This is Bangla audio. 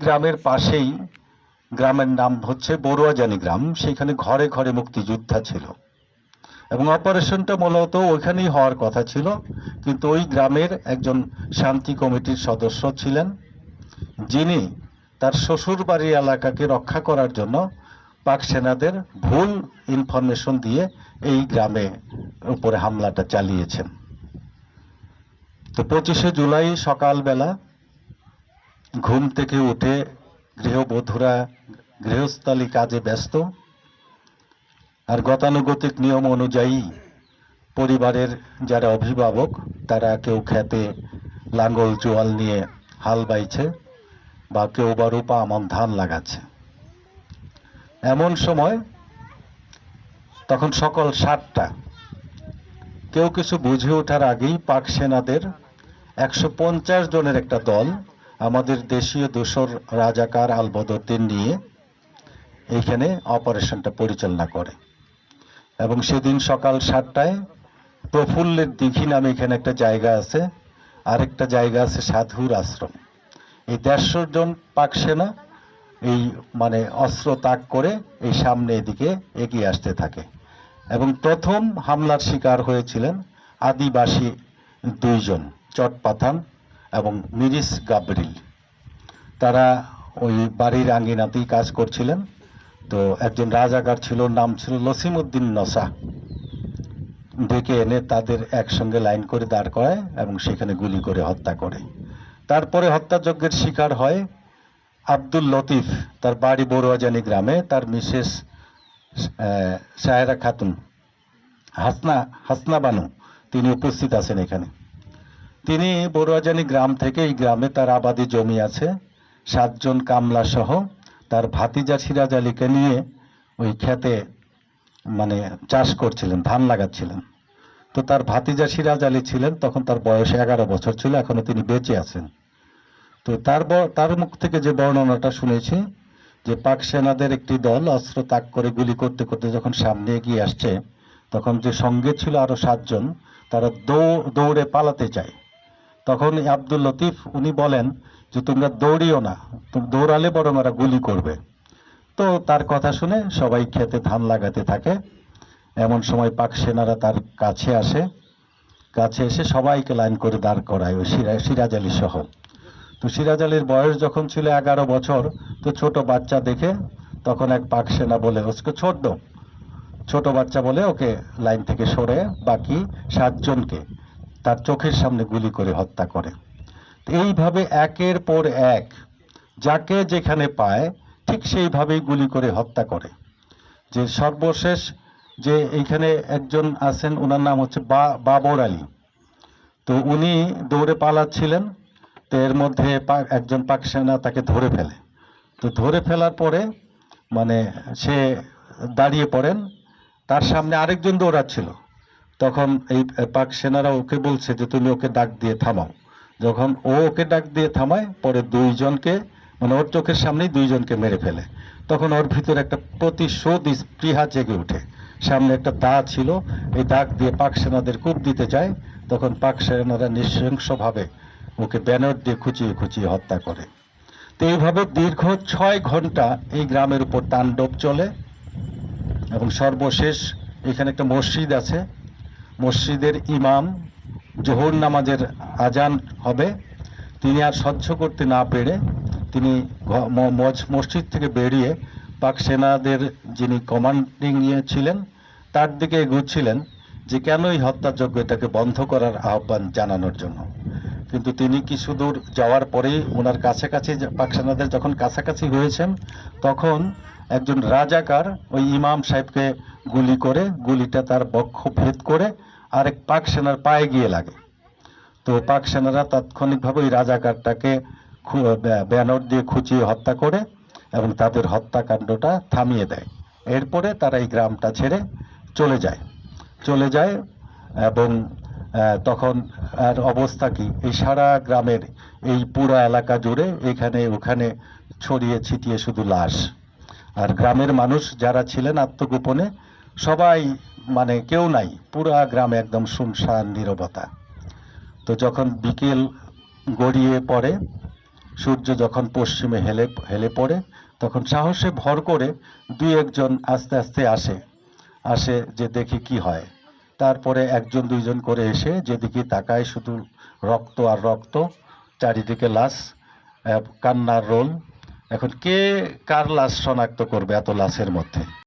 গ্রামের পাশেই গ্রামের নাম হচ্ছে বড়ুয়াজানি গ্রাম। সেখানে ঘরে ঘরে মুক্তিযোদ্ধা ছিল। এবং অপারেশনটা মূলত ওইখানেই হওয়ার কথা ছিল। কিন্তু ওই গ্রামের একজন শান্তি কমিটির সদস্য ছিলেন। যিনি তার শ্বশুর বাড়ির এলাকাকে রক্ষা করার জন্য পাক সেনাদের ভুল ইনফরমেশন দিয়ে এই গ্রামে উপরে হামলাটা চালিয়েছেন। তো পঁচিশে জুলাই সকালবেলা ঘুম থেকে উঠে গৃহবধূরা গৃহস্থালী কাজে ব্যস্ত। আর গতানুগতিক নিয়ম অনুযায়ী পরিবারের যারা অভিভাবক, তারা কেউ খেতে লাঙ্গল জোয়াল নিয়ে হাল বাইছে বা কেউ বা রূপা আমন ধান লাগাচ্ছে। এমন সময় তখন সকাল সাতটা, কেউ কিছু বুঝে ওঠার আগেই পাক সেনাদের একশো পঞ্চাশ জনের একটা দল আমাদের দেশীয় দোসর রাজাকার আলবদরদের নিয়ে এইখানে অপারেশনটা পরিচালনা করে। এবং সেদিন সকাল সাতটায় প্রফুল্লের দিঘি নামে এখানে একটা জায়গা আছে, আরেকটা জায়গা আছে সাধুর আশ্রম। এই দেড়শো জন পাক সেনা এই মানে অস্ত্র তাক করে এই সামনে এদিকে এগিয়ে আসতে থাকে। এবং প্রথম হামলার শিকার হয়েছিলেন আদিবাসী দুইজন, চটপাথান এবং মিরিস গাবরিল। তারা ওই বাড়ির আঙ্গিনাতেই কাজ করছিলেন। তো একজন রাজাকার ছিল, নাম ছিল লসিমউদ্দিন নসা। ডেকে এনে তাদের একসঙ্গে লাইন করে দাঁড় করায় এবং সেখানে গুলি করে হত্যা করে। তারপরে হত্যাযজ্ঞের শিকার হয় আব্দুল লতিফ, তার বাড়ি বড়ুয়াজানি গ্রামে, তার মিসেস সায়রা খাতুন, হাসনা হাসনা বানু, তিনি উপস্থিত আছেন এখানে। তিনি বড়ুয়াজানি গ্রাম থেকে এই গ্রামে তার আবাদি জমি আছে। সাতজন কামলা সহ তার ভাতিজা সিরাজ আলীকে নিয়ে ওই খেতে মানে চাষ করছিলেন, ধান লাগাচ্ছিলেন। তো তার ভাতিজা সিরাজ আলী ছিলেন, তখন তার বয়স এগারো বছর ছিল, এখনও তিনি বেঁচে আছেন। তো তার তার মুখ থেকে যে বর্ণনাটা শুনেছি, যে পাক সেনাদের একটি দল অস্ত্র তাক করে গুলি করতে করতে যখন সামনে এগিয়ে আসছে, তখন যে সঙ্গে ছিল আরও সাতজন, তারা দৌড়ে পালাতে চায়। তখন আব্দুল লতিফ উনি বলেন যে, তোমরা দৌড়িও না দৌড়ালে বরং ওরা গুলি করবে। তো তার কথা শুনে সবাই খেতে ধান লাগাতে থাকে। এমন সময় পাক সেনারা তার কাছে আসে। কাছে এসে সবাইকে লাইন করে দাঁড় করায় ওই সিরা- সিরাজ আলী সহ। তো সিরাজ আলীর বয়স যখন ছিল এগারো বছর, তো ছোট বাচ্চা দেখে তখন এক পাক সেনা বলে ওকে ছোট ছোট বাচ্চা বলে, ওকে লাইন থেকে সরে বাকি সাতজনকে। তার চোখের সামনে গুলি করে হত্যা করে। এইভাবে একের পর এক যাকে যেখানে পায়, ঠিক সেইভাবেই গুলি করে হত্যা করে। যে সর্বশেষ যে এইখানে একজন আছেন, ওনার নাম হচ্ছে বা- বাবর আলী। তো উনি দৌড়ে পালাচ্ছিলেন, তো এর মধ্যে একজন পাক সেনা তাকে ধরে ফেলে। তো ধরে ফেলার পরে মানে সে দাঁড়িয়ে পড়েন, তার সামনে আরেকজন দৌড়াচ্ছিল। তখন এই পাক সেনারা ওকে বলছে যে, তুমি ওকে ডাক দিয়ে থামাও। যখন ও ওকে ডাক দিয়ে থামায়, পরে দুইজনকে মানে ওর চোখের সামনেই দুইজনকে মেরে ফেলে। তখন ওর ভিতরে একটা প্রতিশোধ স্পৃহা জেগে ওঠে। সামনে একটা দা ছিল, এই দাগ দিয়ে পাক সেনাদের কূপ দিতে যায়। তখন পাক সেনারা নৃশংসভাবে ওকে ব্যানার দিয়ে খুঁচিয়ে খুঁচিয়ে হত্যা করে। তো এইভাবে দীর্ঘ ছয় ঘণ্টা এই গ্রামের উপর তাণ্ডব চলে এবং সর্বশেষ এখানে একটা মসজিদ আছে। মসজিদের ইমাম জোহর নামাজের আজান হবে। তিনি আর সহ্য করতে না পেরে তিনি মসজিদ থেকে বেরিয়ে পাক সেনাদের যিনি কমান্ডিং ছিলেন, তার দিকে এগুচ্ছিলেন যে কেন এই হত্যাযজ্ঞ এটাকে বন্ধ করার আহ্বান জানানোর জন্য। কিন্তু তিনি কিছু দূর যাওয়ার পরেই ওনার কাছাকাছি পাক সেনাদের যখন কাছাকাছি হয়েছেন, তখন একজন রাজাকার ওই ইমাম সাহেবকে গুলি করে, গুলিটা তার বক্ষ ভেদ করে আরেক পাক সেনার পায়ে গিয়ে লাগে। তো পাক সেনারা তাৎক্ষণিকভাবে ওই রাজাকারটাকে ব্যানর দিয়ে খুঁচিয়ে হত্যা করে এবং তাদের হত্যাকাণ্ডটা থামিয়ে দেয়। এরপরে তারা এই গ্রামটা ছেড়ে চলে যায়। চলে যায় এবং তখন আর অবস্থা কি? এই সারা গ্রামের এই পুরা এলাকা জুড়ে এখানে, ওখানে ছড়িয়ে ছিটিয়ে শুধু লাশ। আর গ্রামের মানুষ যারা ছিলেন আত্মগোপনে, সবাই মানে কেউ নাই, পুরা গ্রামে একদম শুনশান নীরবতা। তো যখন বিকেল গড়িয়ে পড়ে, সূর্য যখন পশ্চিমে হেলে হেলে পড়ে, তখন সাহসে ভর করে দুই একজন আস্তে আস্তে আসে। আসে যে দেখি কি হয়। তারপরে একজন দুইজন করে এসে যেদিকে তাকায় শুধু রক্ত আর রক্ত, চারিদিকে লাশ কান্নার রোল এখন কে কার লাশ শনাক্ত করবে এত লাশের মধ্যে?